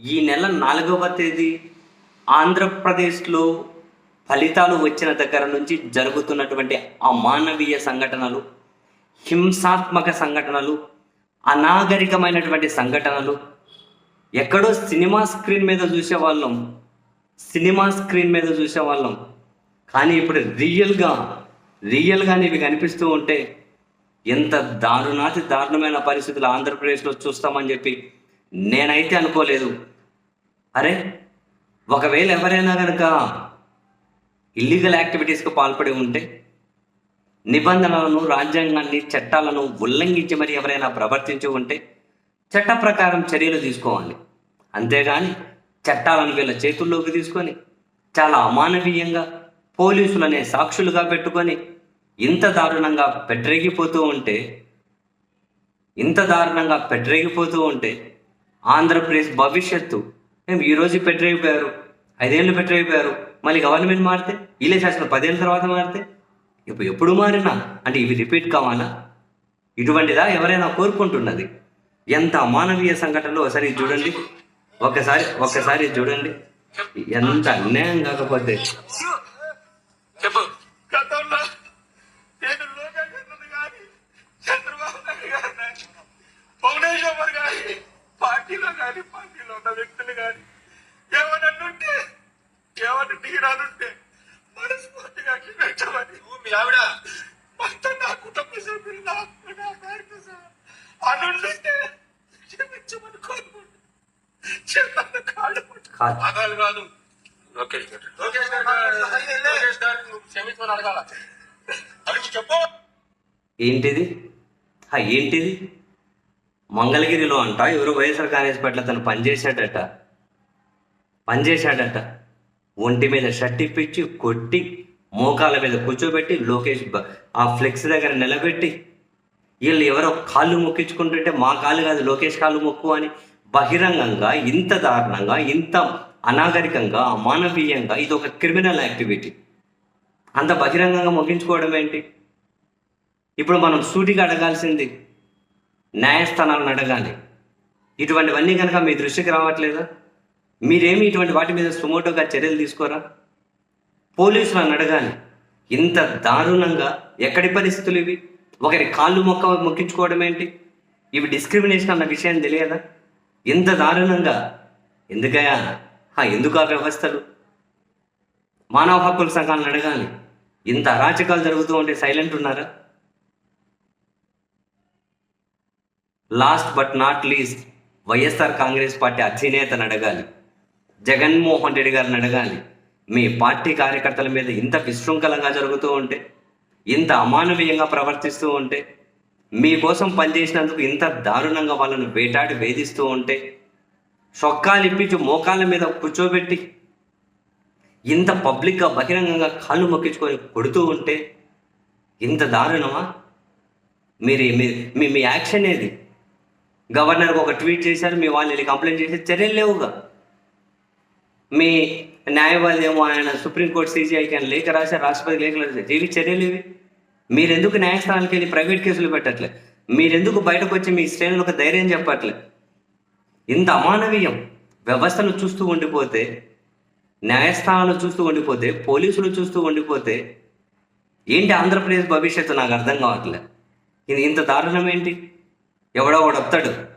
ఈ నెల నాలుగవ తేదీ ఆంధ్రప్రదేశ్లో ఫలితాలు వచ్చిన దగ్గర నుంచి జరుగుతున్నటువంటి అమానవీయ సంఘటనలు హింసాత్మక సంఘటనలు అనాగరికమైనటువంటి సంఘటనలు ఎక్కడో సినిమా స్క్రీన్ మీద చూసేవాళ్ళం సినిమా స్క్రీన్ మీద చూసేవాళ్ళం కానీ ఇప్పుడు రియల్గా రియల్గానే ఇవి కనిపిస్తూ ఉంటే ఎంత దారుణాతి దారుణమైన పరిస్థితులు ఆంధ్రప్రదేశ్లో చూస్తామని చెప్పి నేనైతే అనుకోలేదు. అరే ఒకవేళ ఎవరైనా కనుక ఇల్లీగల్ యాక్టివిటీస్కు పాల్పడి ఉంటే నిబంధనలను రాజ్యాంగాన్ని చట్టాలను ఉల్లంఘించి మరి ఎవరైనా ప్రవర్తించి ఉంటే చట్ట ప్రకారం చర్యలు తీసుకోవాలి. అంతేగాని చట్టాలను వీళ్ళ చేతుల్లోకి తీసుకొని చాలా అమానవీయంగా పోలీసులనే సాక్షులుగా పెట్టుకొని ఇంత దారుణంగా పెట్టరేగిపోతూ ఉంటే ఇంత దారుణంగా పెట్టరేగిపోతూ ఉంటే ఆంధ్రప్రదేశ్ భవిష్యత్తు మేము ఈరోజు పెట్టరేగిపోయారు ఐదేళ్ళు పెట్టరేగిపోయారు మళ్ళీ గవర్నమెంట్ మారితే ఇలే శాసనం పదేళ్ళ తర్వాత మారితే ఇప్పుడు ఎప్పుడు మారినా? అంటే ఇవి రిపీట్ కావాలా? ఇటువంటిదా ఎవరైనా కోరుకుంటున్నది? ఎంత అమానవీయ సంఘటనలు ఒకసారి ఇది చూడండి. ఒకసారి ఒక్కసారి చూడండి. ఎంత అన్యాయం కాకపోతే. మీ ఆవిడ మొత్తం నా కుటుంబ సభ్యులు నా నా భార్య సహా. అనుంటే క్షమించమని కోరుకుంటున్నాను చిన్న కాళ్ళు పట్టుకో. కాదు. ఆగాలి కాదు. లోకేష్ గారు. లోకేష్ గారు లోకేష్ గారు నువ్వు క్షమించమని అడగాల? అడుగు చెప్పు. ఏంటిది? ఏంటిది? మంగళగిరిలో అంట ఎవరు వైఎస్ఆర్ కాంగ్రెస్ పట్ల తను పనిచేశాడట. పనిచేశాడట. ఒంటి మీద షర్ట్ ఇప్పించి కొట్టి మోకాల మీద కూర్చోబెట్టి లోకేష్ ఆ ఫ్లెక్స్ దగ్గర నిలబెట్టి వీళ్ళు ఎవరో కాళ్ళు మొక్కించుకుంటుంటే మా కాళ్ళు కాదు లోకేష్ కాళ్ళు మొక్కు అని బహిరంగంగా ఇంత దారుణంగా ఇంత అనాగరికంగా అమానవీయంగా ఇది ఒక క్రిమినల్ యాక్టివిటీ అంత బహిరంగంగా ముగించుకోవడం ఏంటి? ఇప్పుడు మనం సూటిగా అడగాల్సింది న్యాయస్థానాలను అడగాలి. ఇటువంటివన్నీ కనుక మీ దృష్టికి రావట్లేదా? మీరేమి ఇటువంటి వాటి మీద సుమోటోగా చర్యలు తీసుకోరా? పోలీసులను అడగాలి. ఇంత దారుణంగా ఎక్కడి పరిస్థితులు ఇవి? ఒకరి కాళ్ళు మొక్క మొక్కించుకోవడం ఏంటి? ఇవి డిస్క్రిమినేషన్ అన్న విషయం తెలియదా? ఇంత దారుణంగా? ఎందుకయా ఎందుకు ఆ వ్యవస్థలు? మానవ హక్కుల సంఘాలను అడగాలి. ఇంత అరాచకాలు జరుగుతూ ఉంటే సైలెంట్ ఉన్నారా? Last but not least YSR congress party అధినేతను అడగాలి. జగన్మోహన్ రెడ్డి గారిని అడగాలి. మీ పార్టీ కార్యకర్తల మీద ఇంత విశృంఖలంగా జరుగుతూ ఉంటే ఇంత అమానవీయంగా ప్రవర్తిస్తూ ఉంటే మీకోసం పనిచేసినందుకు ఇంత దారుణంగా వాళ్ళను వేటాడి వేధిస్తూ ఉంటే చొక్కాలు ఇప్పించి మోకాళ్ళ మీద కూర్చోబెట్టి ఇంత పబ్లిక్గా బహిరంగంగా కాళ్ళు మొక్కించుకొని కొడుతూ ఉంటే ఇంత దారుణమా? మీరు మీ- మీ మీ యాక్షన్ ఏది? గవర్నర్కి ఒక ట్వీట్ చేశారు మీ వాళ్ళు వెళ్ళి కంప్లైంట్ చేసి చర్యలు లేవుగా. మీ న్యాయవాది ఏమో ఆయన సుప్రీంకోర్టు సీజీఐకి ఆయన లేఖ రాశారు రాష్ట్రపతి లేఖ రాశారు. ఏవి చర్యలు ఇవి మీరెందుకు న్యాయస్థానానికి వెళ్ళి ప్రైవేట్ కేసులు పెట్టట్లే మీరెందుకు బయటకు వచ్చి మీ శ్రేణులకు ధైర్యం చెప్పట్లే ఇంత అమానవీయం వ్యవస్థను చూస్తూ ఉండిపోతే న్యాయస్థానాలు చూస్తూ ఉండిపోతే పోలీసులు చూస్తూ ఉండిపోతే ఏంటి ఆంధ్రప్రదేశ్ భవిష్యత్తు? నాకు అర్థం కావట్లే. ఇది ఇంత దారుణం ఏంటి? ఎవడో ఒకడు వస్తాడు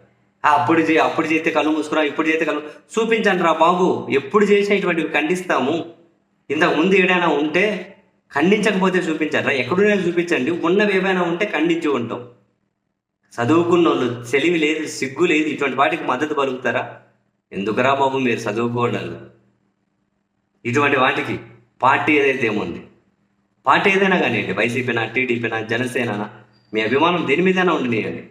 అప్పుడు చే అప్పుడు చేస్తే కళ్ళు మూసుకురా ఇప్పుడు చేస్తే కళ్ళు చూపించండి రా బాబు ఎప్పుడు చేసినా ఇటువంటివి ఖండిస్తాము. ఇంతకు ముందు ఏదైనా ఉంటే ఖండించకపోతే చూపించారా ఎక్కడున్నా చూపించండి. ఉన్నవి ఏవైనా ఉంటే ఖండించి ఉంటాం. చదువుకున్న వాళ్ళు తెలివి లేదు సిగ్గు లేదు ఇటువంటి వాటికి మద్దతు పలుకుతారా? ఎందుకురా బాబు మీరు చదువుకోవడాలు ఇటువంటి వాటికి పార్టీ ఏదైతే ఏముంది? పార్టీ ఏదైనా కానివ్వండి వైసీపీనా టీడీపీనా జనసేననా మీ అభిమానం దేని మీదైనా ఉండనియండి.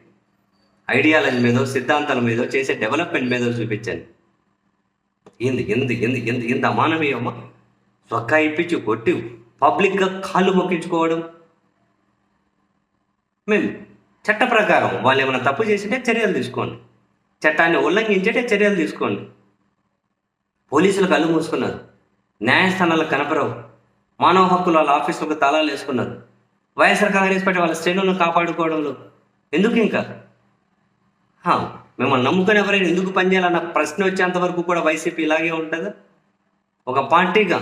ఐడియాలజీ మీదో సిద్ధాంతాల మీదో చేసే డెవలప్మెంట్ మీదో చూపించండి. ఏంది ఎందు ఎందు ఎందు ఇంత అమానవీయమ్మ చొక్కా ఇప్పించి కొట్టి పబ్లిక్గా కాళ్ళు మొక్కించుకోవడం. మేము చట్ట ప్రకారం వాళ్ళు ఏమైనా తప్పు చేసింటే చర్యలు తీసుకోండి. చట్టాన్ని ఉల్లంఘించేటే చర్యలు తీసుకోండి. పోలీసులు కళ్ళు మూసుకున్నారు. న్యాయస్థానాలకు కనపరవు మానవ హక్కులు వాళ్ళ ఆఫీసులకు తాళాలు వేసుకున్నారు. వైఎస్ఆర్ కాంగ్రెస్ పార్టీ వాళ్ళ శ్రేణులను కాపాడుకోవడంలో. ఎందుకు ఇంకా? మేము మిమ్మల్ని నమ్ముకొని ఎవరైనా ఎందుకు పనిచేయాలన్న ప్రశ్న వచ్చేంత వరకు కూడా వైసీపీ ఇలాగే ఉంటుంది? ఒక పార్టీగా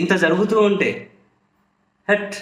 ఇంత జరుగుతూ ఉంటే హట్.